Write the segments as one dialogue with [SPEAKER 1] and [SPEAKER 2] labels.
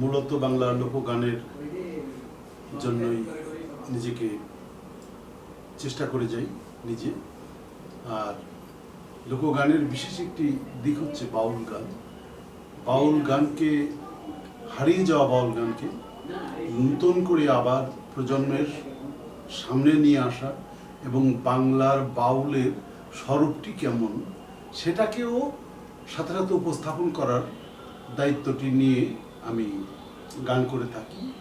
[SPEAKER 1] মূলত বাংলা লোকগানের জন্যই নিজেকে চেষ্টা করে যাই নিজে। আর লোকগানের বিশেষ একটি দিক হচ্ছে বাউল গান। বাউল গানকে হারিয়ে যাওয়া বাউল গানকে নূতন করে আবার প্রজন্মের সামনে নিয়ে আসা এবং বাংলার বাউলের স্বরূপটি কেমন সেটাকেও সাথে সাথে উপস্থাপন করার দায়িত্বটি নিয়ে আমি গান করে থাকি।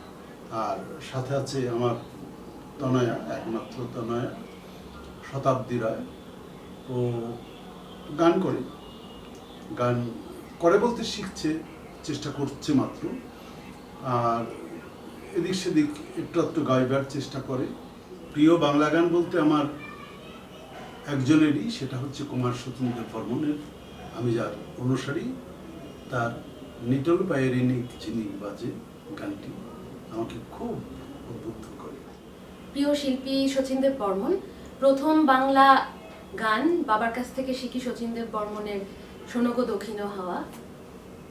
[SPEAKER 1] আর সাথে আছে আমার তনয়া, একমাত্র তনয়া, শতাব্দী রায়। ও গান করে। গান করে বলতে শিখছে, চেষ্টা করছে মাত্র। আর এদিক সেদিক একটু একটু গাইবার চেষ্টা করে। প্রিয় বাংলা গান বলতে আমার একজনেরই, সেটা হচ্ছে কুমার সতীন্দ্র বর্মনের। আমি যার অনুসারী, তার নিটল ইনিক চিনি বাজে গানটি আমাকে খুব উদ্বুদ্ধ করে।
[SPEAKER 2] প্রিয় শিল্পী শচীনদেব বর্মন, প্রথম বাংলা গান বাবার কাছ থেকে শিখি শচীনদেব বর্মনের শোনগো দক্ষিণ হাওয়া।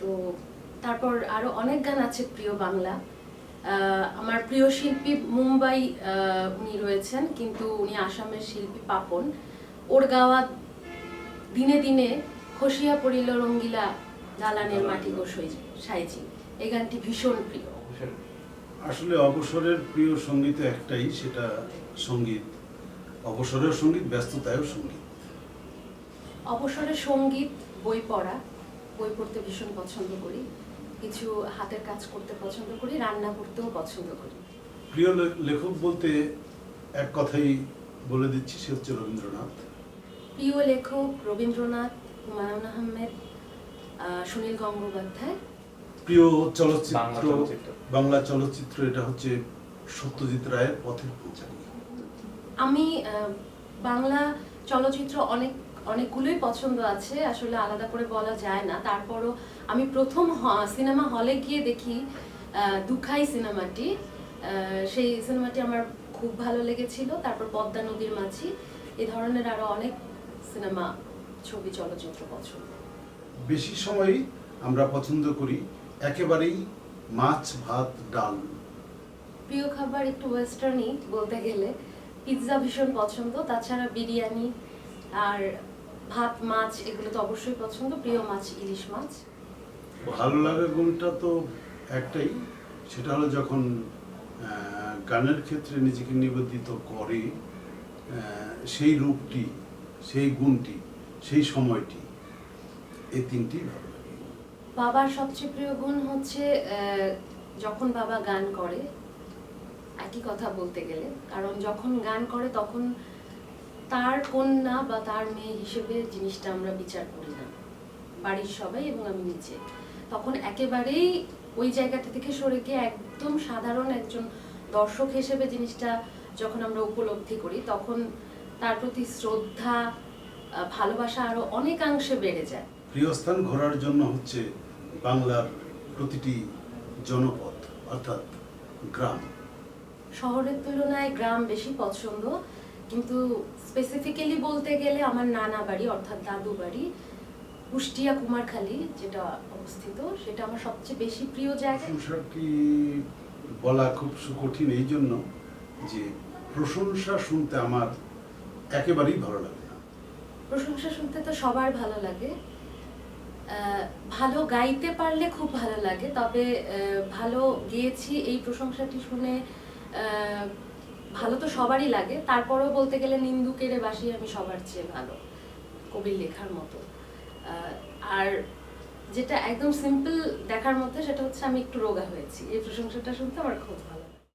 [SPEAKER 2] তো তারপর আরও অনেক গান আছে প্রিয় বাংলা। আমার প্রিয় শিল্পী মুম্বাই উনি রয়েছেন, কিন্তু উনি আসামের শিল্পী পাপন। ওর গাওয়া দিনে দিনে খসিয়া পড়িল রঙ্গিলা দালানের মাটি গো সই- সাইজি। এই গানটি ভীষণ প্রিয়।
[SPEAKER 1] আসলে অবসরের প্রিয় সংগীত একটাই সেটা সংগীত। অবসরের সংগীত ব্যস্ততায়ও সংগীত।
[SPEAKER 2] অবসরে সংগীত বই পড়া। বই পড়তে ভীষণ পছন্দ করি। কিছু হাতের কাজ করতে পছন্দ করি রান্না করতেও পছন্দ করি।
[SPEAKER 1] প্রিয় লেখক বলতে এক কথাই বলে দিচ্ছি সে হচ্ছে রবীন্দ্রনাথ।
[SPEAKER 2] প্রিয় লেখক রবীন্দ্রনাথ হুমায়ুন আহমেদ আহ, সুনীল গঙ্গোপাধ্যায়।
[SPEAKER 1] প্রিয় চলচ্চিত্র। বাংলা চলচ্চিত্র। এটা হচ্ছে সত্যজিৎ রায়ের পথের পূজারী
[SPEAKER 2] আমি বাংলা চলচ্চিত্র অনেক অনেকগুলোই পছন্দ আছে আসলে আলাদা করে বলা যায় না। তারপরও আমি প্রথম সিনেমা হলে গিয়ে দেখি আহ, দুখাই সিনেমাটি। আহ, সেই সিনেমাটি আমার খুব ভালো লেগেছিল। তারপর পদ্মা নদীর মাঝি। এ ধরনের আরও অনেক সিনেমা ছবি চলচ্চিত্র পছন্দ।
[SPEAKER 1] বেশি সময়ই আমরা পছন্দ করি একেবারেই মাছ ভাত ডাল।
[SPEAKER 2] প্রিয় খাবার একটু ওয়েস্টার্নই বলতে গেলে। পিৎজা ভীষণ পছন্দ তাছাড়া বিরিয়ানি আর ভাত মাছ এগুলো তো অবশ্যই পছন্দ প্রিয় মাছ ইলিশ মাছ।
[SPEAKER 1] ভালো লাগা গুণটা তো একটাই সেটা হলো যখন গানের ক্ষেত্রে নিজেকে নিবেদিত করে সেই রূপটি সেই গুণটি সেই সময়টি। এই তিনটি
[SPEAKER 2] বাবার সবচেয়ে প্রিয় গুণ হচ্ছে যখন বাবা গান করে, একই কথা বলতে গেলে, কারণ যখন গান করে তখন তার কন্যা বা তার মেয়ে হিসেবে জিনিসটা আমরা বিচার করি না। বাড়ির সবাই এবং আমি নিজে। তখন একেবারেই ওই জায়গাটা থেকে সরে গিয়ে একদম সাধারণ একজন দর্শক হিসেবে জিনিসটা যখন আমরা উপলব্ধি করি, তখন তার প্রতি শ্রদ্ধা ভালোবাসা আরও অনেকাংশে বেড়ে যায়।
[SPEAKER 1] প্রিয় স্থান ঘোরার জন্য হচ্ছে বাংলার প্রতিটি জনপদ অর্থাৎ গ্রাম।
[SPEAKER 2] শহরের তুলনায় গ্রাম বেশি পছন্দ কিন্তু স্পেসিফিক্যালি বলতে গেলে আমার নানা বাড়ি অর্থাৎ দাদু বাড়ি কুষ্টিয়া কুমারখালী যেটা অবস্থিত সেটা আমার সবচেয়ে বেশি প্রিয় জায়গা।
[SPEAKER 1] প্রশংসাটি বলা খুব কঠিন এই জন্য যে প্রশংসা শুনতে আমার একেবারেই ভালো লাগে না।
[SPEAKER 2] প্রশংসা শুনতে তো সবার ভালো লাগে ভালো গাইতে পারলে খুব ভালো লাগে, তবে ভালো গেয়েছি এই প্রশংসাটি শুনে ভালো তো সবারই লাগে। তারপরেও বলতে গেলে নিন্দুকেরে বাসি আমি সবার চেয়ে ভালো, কবির লেখার মতো। আর যেটা একদম সিম্পল দেখার মধ্যে সেটা হচ্ছে আমি একটু রোগা হয়েছি। এই প্রশংসাটা শুনতে আমার খুব ভালো